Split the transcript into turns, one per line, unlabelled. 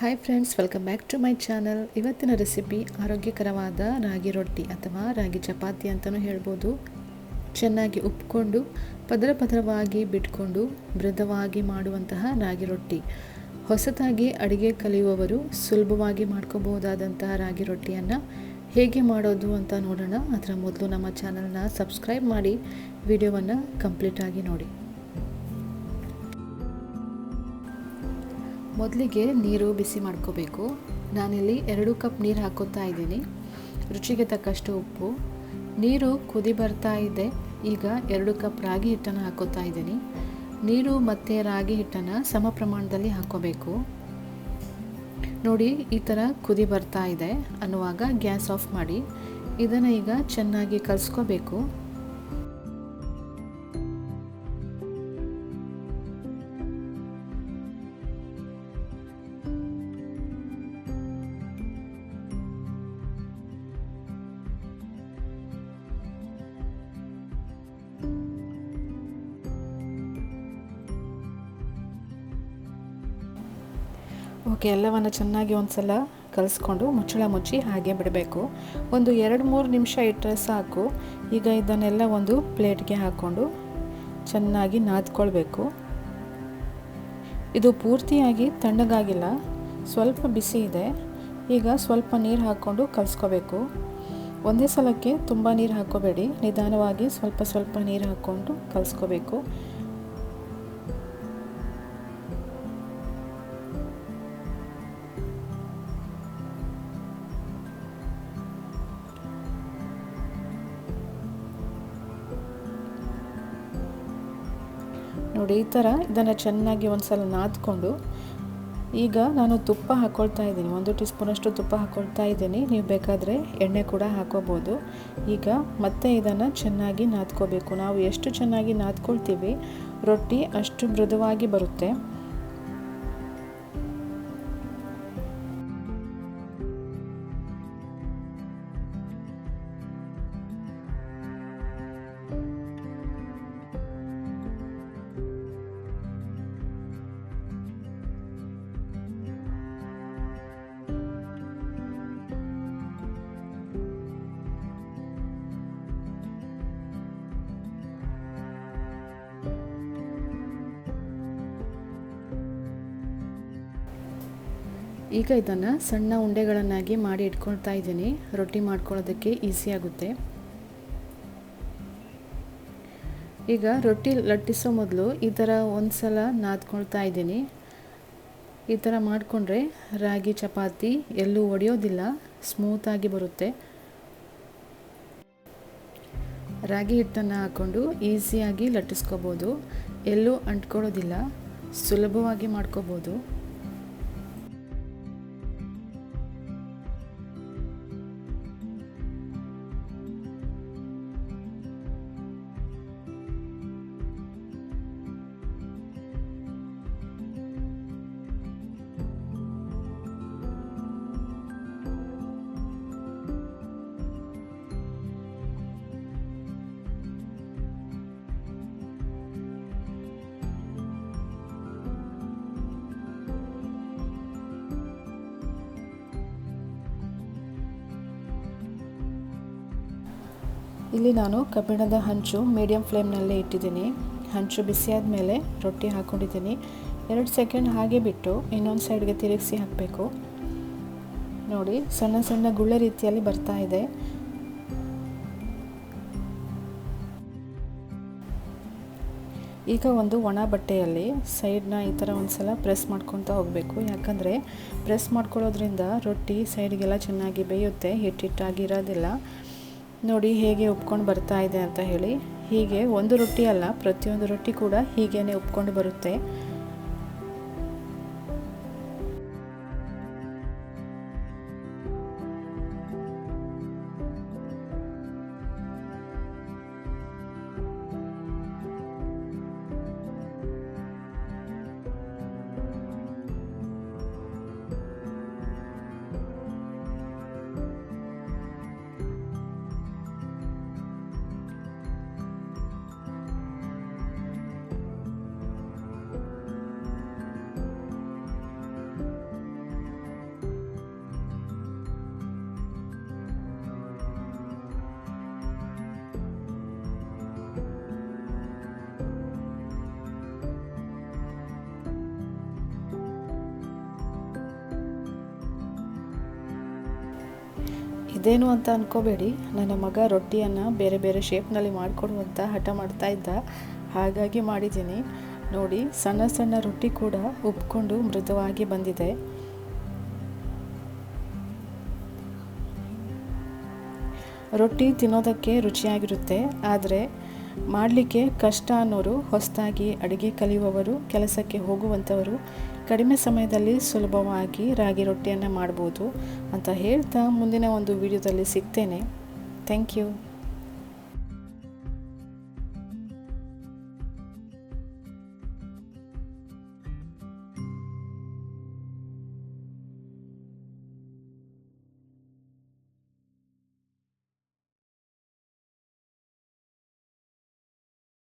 Hi friends welcome back to my channel ಇವತ್ತಿನ recipe ಆರೋಗ್ಯಕರವಾದ ರಾಗಿ ರೊಟ್ಟಿ ಅಥವಾ ರಾಗಿ ಚಪಾತಿ ಅಂತಲೂ ಹೇಳ್ಬೋದು. ಚೆನ್ನಾಗಿ ಉಪ್ಕೊಂಡು, ಪದರ ಪದರವಾಗಿ ಬಿಟ್ಕೊಂಡು, ಮೃದವಾಗಿ ಮಾಡುವಂತಹ ರಾಗಿ ರೊಟ್ಟಿ. ಹೊಸತಾಗಿ ಅಡುಗೆ ಕಲಿಯುವವರು ಸುಲಭವಾಗಿ ಮಾಡ್ಕೋಬಹುದಾದಂತಹ ರಾಗಿ ರೊಟ್ಟಿಯನ್ನು ಹೇಗೆ ಮಾಡೋದು ಅಂತ ನೋಡೋಣ. ಅದರ ಮೊದಲು ನಮ್ಮ ಚಾನಲ್ನ ಸಬ್ಸ್ಕ್ರೈಬ್ ಮಾಡಿ, ವಿಡಿಯೋವನ್ನು ಕಂಪ್ಲೀಟಾಗಿ ನೋಡಿ. ಮೊದಲಿಗೆ ನೀರು ಬಿಸಿ ಮಾಡ್ಕೋಬೇಕು. ನಾನಿಲ್ಲಿ ಎರಡು ಕಪ್ ನೀರು ಹಾಕೋತಾ ಇದ್ದೀನಿ. ರುಚಿಗೆ ತಕ್ಕಷ್ಟು ಉಪ್ಪು. ನೀರು ಕುದಿ ಬರ್ತಾ ಇದೆ. ಈಗ ಎರಡು ಕಪ್ ರಾಗಿ ಹಿಟ್ಟನ್ನು ಹಾಕೋತಾ ಇದ್ದೀನಿ. ನೀರು ಮತ್ತು ರಾಗಿ ಹಿಟ್ಟನ್ನು ಸಮ ಪ್ರಮಾಣದಲ್ಲಿ ಹಾಕೋಬೇಕು. ನೋಡಿ, ಈ ಥರ ಕುದಿ ಬರ್ತಾ ಇದೆ ಅನ್ನುವಾಗ ಗ್ಯಾಸ್ ಆಫ್ ಮಾಡಿ. ಇದನ್ನು ಈಗ ಚೆನ್ನಾಗಿ ಕಲಿಸ್ಕೋಬೇಕು. ಓಕೆ, ಎಲ್ಲವನ್ನು ಚೆನ್ನಾಗಿ ಒಂದು ಸಲ ಕಲಿಸ್ಕೊಂಡು ಮುಚ್ಚಳ ಮುಚ್ಚಿ ಹಾಗೆ ಬಿಡಬೇಕು. ಒಂದು ಎರಡು ಮೂರು ನಿಮಿಷ ಇಟ್ಟರೆ ಸಾಕು. ಈಗ ಇದನ್ನೆಲ್ಲ ಒಂದು ಪ್ಲೇಟ್ಗೆ ಹಾಕ್ಕೊಂಡು ಚೆನ್ನಾಗಿ ನಾದ್ಕೊಳ್ಬೇಕು. ಇದು ಪೂರ್ತಿಯಾಗಿ ತಣ್ಣಗಾಗಿಲ್ಲ, ಸ್ವಲ್ಪ ಬಿಸಿ ಇದೆ. ಈಗ ಸ್ವಲ್ಪ ನೀರು ಹಾಕ್ಕೊಂಡು ಕಲಿಸ್ಕೋಬೇಕು. ಒಂದೇ ಸಲಕ್ಕೆ ತುಂಬ ನೀರು ಹಾಕ್ಕೋಬೇಡಿ. ನಿಧಾನವಾಗಿ ಸ್ವಲ್ಪ ಸ್ವಲ್ಪ ನೀರು ಹಾಕ್ಕೊಂಡು ಕಲಿಸ್ಕೋಬೇಕು. ನೋಡಿ, ಈ ಥರ ಇದನ್ನು ಚೆನ್ನಾಗಿ ಒಂದು ಸಲ ನಾದ್ಕೊಂಡು, ಈಗ ನಾನು ತುಪ್ಪ ಹಾಕ್ಕೊಳ್ತಾ ಇದ್ದೀನಿ. ಒಂದು ಟೀ ಸ್ಪೂನಷ್ಟು ತುಪ್ಪ ಹಾಕ್ಕೊಳ್ತಾ ಇದ್ದೀನಿ. ನೀವು ಬೇಕಾದರೆ ಎಣ್ಣೆ ಕೂಡ ಹಾಕೋಬೋದು. ಈಗ ಮತ್ತೆ ಇದನ್ನು ಚೆನ್ನಾಗಿ ನಾದ್ಕೋಬೇಕು. ನಾವು ಎಷ್ಟು ಚೆನ್ನಾಗಿ ನಾದ್ಕೊಳ್ತೀವಿ, ರೊಟ್ಟಿ ಅಷ್ಟು ಮೃದುವಾಗಿ ಬರುತ್ತೆ. ಈಗ ಇದನ್ನು ಸಣ್ಣ ಉಂಡೆಗಳನ್ನಾಗಿ ಮಾಡಿ ಇಟ್ಕೊಳ್ತಾ ಇದ್ದೀನಿ. ರೊಟ್ಟಿ ಮಾಡ್ಕೊಳ್ಳೋದಕ್ಕೆ ಈಸಿ ಆಗುತ್ತೆ. ಈಗ ರೊಟ್ಟಿ ಲಟ್ಟಿಸೋ ಮೊದಲು ಈ ಥರ ಒಂದು ಸಲ ನಾದ್ಕೊಳ್ತಾ ಇದ್ದೀನಿ. ಈ ಥರ ಮಾಡಿಕೊಂಡ್ರೆ ರಾಗಿ, ಚಪಾತಿ ಎಲ್ಲೂ ಒಡೆಯೋದಿಲ್ಲ ಸ್ಮೂತಾಗಿ ಬರುತ್ತೆ. ರಾಗಿ ಹಿಟ್ಟನ್ನು ಹಾಕ್ಕೊಂಡು ಈಸಿಯಾಗಿ ಲಟ್ಟಿಸ್ಕೋಬೋದು. ಎಲ್ಲೂ ಅಂಟ್ಕೊಳ್ಳೋದಿಲ್ಲ, ಸುಲಭವಾಗಿ ಮಾಡ್ಕೋಬೋದು. ಇಲ್ಲಿ ನಾನು ಕಬ್ಬಿಣದ ಹಂಚು ಮೀಡಿಯಮ್ ಫ್ಲೇಮ್ನಲ್ಲೇ ಇಟ್ಟಿದ್ದೀನಿ. ಹಂಚು ಬಿಸಿಯಾದ ಮೇಲೆ ರೊಟ್ಟಿ ಹಾಕ್ಕೊಂಡಿದ್ದೀನಿ. ಎರಡು ಸೆಕೆಂಡ್ ಹಾಗೆ ಬಿಟ್ಟು ಇನ್ನೊಂದು ಸೈಡ್ಗೆ ತಿರುಗಿಸಿ ಹಾಕಬೇಕು. ನೋಡಿ, ಸಣ್ಣ ಸಣ್ಣ ಗುಳ್ಳೆ ರೀತಿಯಲ್ಲಿ ಬರ್ತಾ ಇದೆ. ಈಗ ಒಂದು ಒಣ ಬಟ್ಟೆಯಲ್ಲಿ ಸೈಡ್ನ ಈ ಥರ ಒಂದು ಸಲ ಪ್ರೆಸ್ ಮಾಡ್ಕೊತಾ ಹೋಗಬೇಕು. ಯಾಕಂದರೆ ಪ್ರೆಸ್ ಮಾಡ್ಕೊಳ್ಳೋದ್ರಿಂದ ರೊಟ್ಟಿ ಸೈಡ್ಗೆಲ್ಲ ಚೆನ್ನಾಗಿ ಬೇಯುತ್ತೆ, ಹಿಟ್ಟಿಟ್ಟಾಗಿ ಇರೋದಿಲ್ಲ. ನೋಡಿ ಹೇಗೆ ಉಪ್ಕೊಂಡು ಬರ್ತಾ ಇದೆ ಅಂತ ಹೇಳಿ. ಹೀಗೆ ಒಂದು ರೊಟ್ಟಿ ಅಲ್ಲ, ಪ್ರತಿಯೊಂದು ರೊಟ್ಟಿ ಕೂಡ ಹೀಗೇ ಉಪ್ಕೊಂಡು ಬರುತ್ತೆ. ಇದೇನು ಅಂತ ಅಂದ್ಕೋಬೇಡಿ ನನ್ನ ಮಗ ರೊಟ್ಟಿಯನ್ನು ಬೇರೆ ಬೇರೆ ಶೇಪ್ನಲ್ಲಿ ಮಾಡಿಕೊಡು ಅಂತ ಹಠ ಮಾಡ್ತಾ ಇದ್ದ. ಹಾಗಾಗಿ ಮಾಡಿದ್ದೀನಿ. ನೋಡಿ, ಸಣ್ಣ ಸಣ್ಣ ರೊಟ್ಟಿ ಕೂಡ ಉಬ್ಕೊಂಡು ಮೃದುವಾಗಿ ಬಂದಿದೆ. ರೊಟ್ಟಿ ತಿನ್ನೋದಕ್ಕೆ ರುಚಿಯಾಗಿರುತ್ತೆ. ಆದರೆ ಮಾಡಲಿಕ್ಕೆ ಕಷ್ಟ ಅನ್ನೋರು ಹೊಸದಾಗಿ ಅಡುಗೆ ಕಲಿಯುವವರು, ಕೆಲಸಕ್ಕೆ ಹೋಗುವಂಥವರು ಕಡಿಮೆ ಸಮಯದಲ್ಲಿ ಸುಲಭವಾಗಿ ರಾಗಿ ರೊಟ್ಟಿಯನ್ನು ಮಾಡ್ಬೋದು ಅಂತ ಹೇಳ್ತಾ ಮುಂದಿನ ಒಂದು ವಿಡಿಯೋದಲ್ಲಿ ಸಿಗ್ತೇನೆ. Thank you